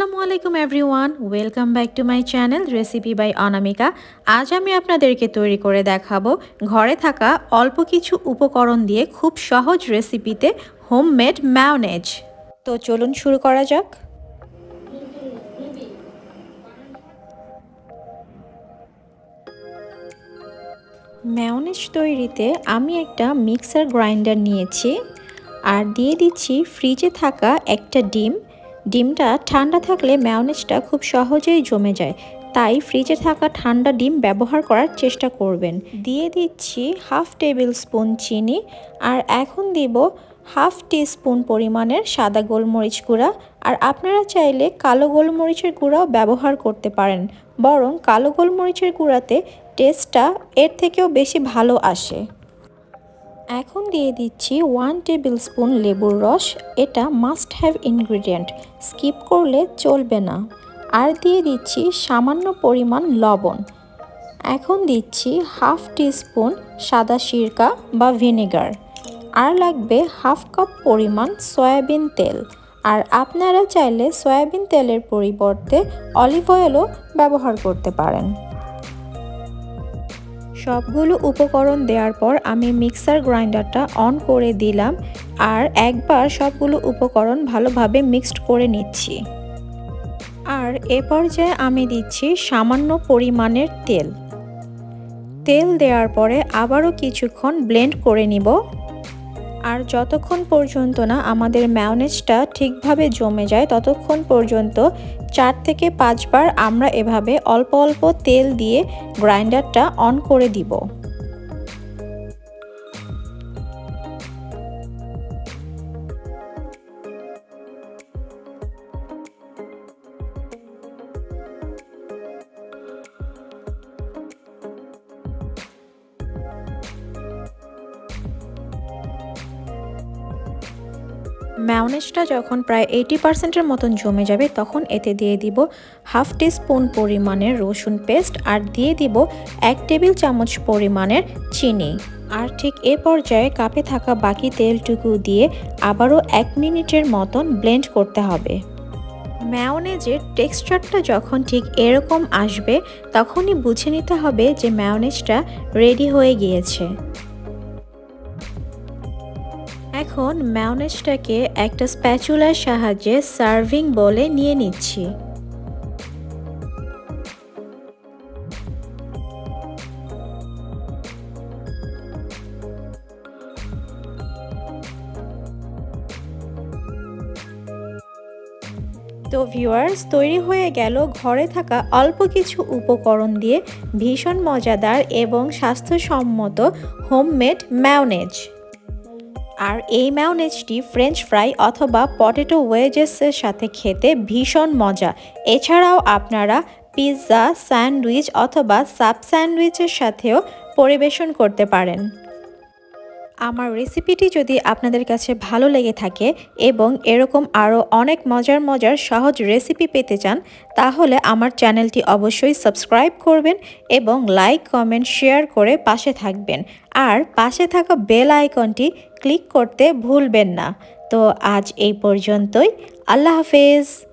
আসসালামু আলাইকুম everyone, welcome back to my channel recipe by Anamika. আজ আমি আপনাদেরকে তৈরি করে দেখাবো ঘরে থাকা অল্প কিছু উপকরণ দিয়ে খুব সহজ রেসিপিতে হোমমেড ম্যাওনেজ। তো চলুন শুরু করা যাক। ম্যাওনেজ তৈরিতে আমি একটা মিক্সার গ্রাইন্ডার নিয়েছি, আর দিয়ে দিচ্ছি ফ্রিজে থাকা একটা ডিম ডিমটা ঠান্ডা থাকলে ম্যাওনেজটা খুব সহজেই জমে যায়। তাই ফ্রিজে থাকা ঠান্ডা ডিম ব্যবহার করার চেষ্টা করবেন। দিয়ে দিচ্ছি হাফ টেবিল স্পুন চিনি আর এখন দিব হাফ স্পুন পরিমাণের সাদা গোলমরিচ গুঁড়া। আর আপনারা চাইলে কালো গোলমরিচের গুঁড়াও ব্যবহার করতে পারেন। বরং কালো গোলমরিচের গুঁড়াতে টেস্টটা এর থেকেও বেশি ভালো আসে। এখন দিয়ে দিচ্ছি ওয়ান টেবিল স্পুন লেবুর রস। এটা মাস্ট হ্যাভ ইনগ্রিডিয়েন্ট স্কিপ করলে চলবে না। আর দিয়ে দিচ্ছি সামান্য পরিমাণ লবণ। এখন দিচ্ছি হাফ টিস্পুন সাদা সিরকা বা ভিনেগার আর লাগবে হাফ কাপ পরিমাণ সয়াবিন তেল। আর আপনারা চাইলে সয়াবিন তেলের পরিবর্তে অলিভ অয়েলও ব্যবহার করতে পারেন। সবগুলো উপকরণ দেওয়ার পর আমি মিক্সার গ্রাইন্ডারটা অন করে দিলাম আর একবার সবগুলো উপকরণ ভালোভাবে মিক্সড করে নিচ্ছি। আর এ পর্যায়ে আমি দিচ্ছি সামান্য পরিমাণের তেল। তেল দেওয়ার পরে আবারও কিছুক্ষণ ব্লেন্ড করে নিব। আর যতক্ষণ পর্যন্ত না আমাদের ম্যাওনেজটা ঠিকভাবে জমে যায়, ততক্ষণ পর্যন্ত চার থেকে পাঁচবার আমরা এভাবে অল্প অল্প তেল দিয়ে গ্রাইন্ডারটা অন করে দিব। ম্যাওনেজটা যখন প্রায় এইটি পার্সেন্টের মতন জমে যাবে, তখন এতে দিয়ে দিব হাফ স্পুন পরিমাণের রসুন পেস্ট আর দিয়ে দিব এক টেবিল চামচ পরিমাণের চিনি। আর ঠিক এ পর্যায়ে কাপে থাকা বাকি তেলটুকু দিয়ে আবারও এক মিনিটের মতন ব্লেন্ড করতে হবে। ম্যাওনেজের টেক্সচারটা যখন ঠিক এরকম আসবে, তখনই বুঝে নিতে হবে যে ম্যাওনেজটা রেডি হয়ে গিয়েছে। এখন ম্যাওনেজটাকে একটা স্প্যাচুলার সাহায্যে সার্ভিং বলে নিয়ে নিচ্ছি। তো ভিউয়ার্স তৈরি হয়ে গেল ঘরে থাকা অল্প কিছু উপকরণ দিয়ে ভীষণ মজাদার এবং স্বাস্থ্যসম্মত হোমমেড ম্যাওনেজ আর এই ম্যাওনেজটি ফ্রেঞ্চ ফ্রাই অথবা পটেটো ওয়েজেসের সাথে খেতে ভীষণ মজা। এছাড়াও আপনারা পিৎজা স্যান্ডউইচ অথবা সাব স্যান্ডউইচের সাথেও পরিবেশন করতে পারেন। আমার রেসিপিটি যদি আপনাদের কাছে ভালো লেগে থাকে এবং এরকম আরও অনেক মজার মজার সহজ রেসিপি পেতে চান, তাহলে আমার চ্যানেলটি অবশ্যই সাবস্ক্রাইব করবেন এবং লাইক কমেন্ট শেয়ার করে পাশে থাকবেন। আর পাশে থাকা বেল আইকনটি ক্লিক করতে ভুলবেন না। তো আজ এই পর্যন্তই। আল্লাহ হাফেজ।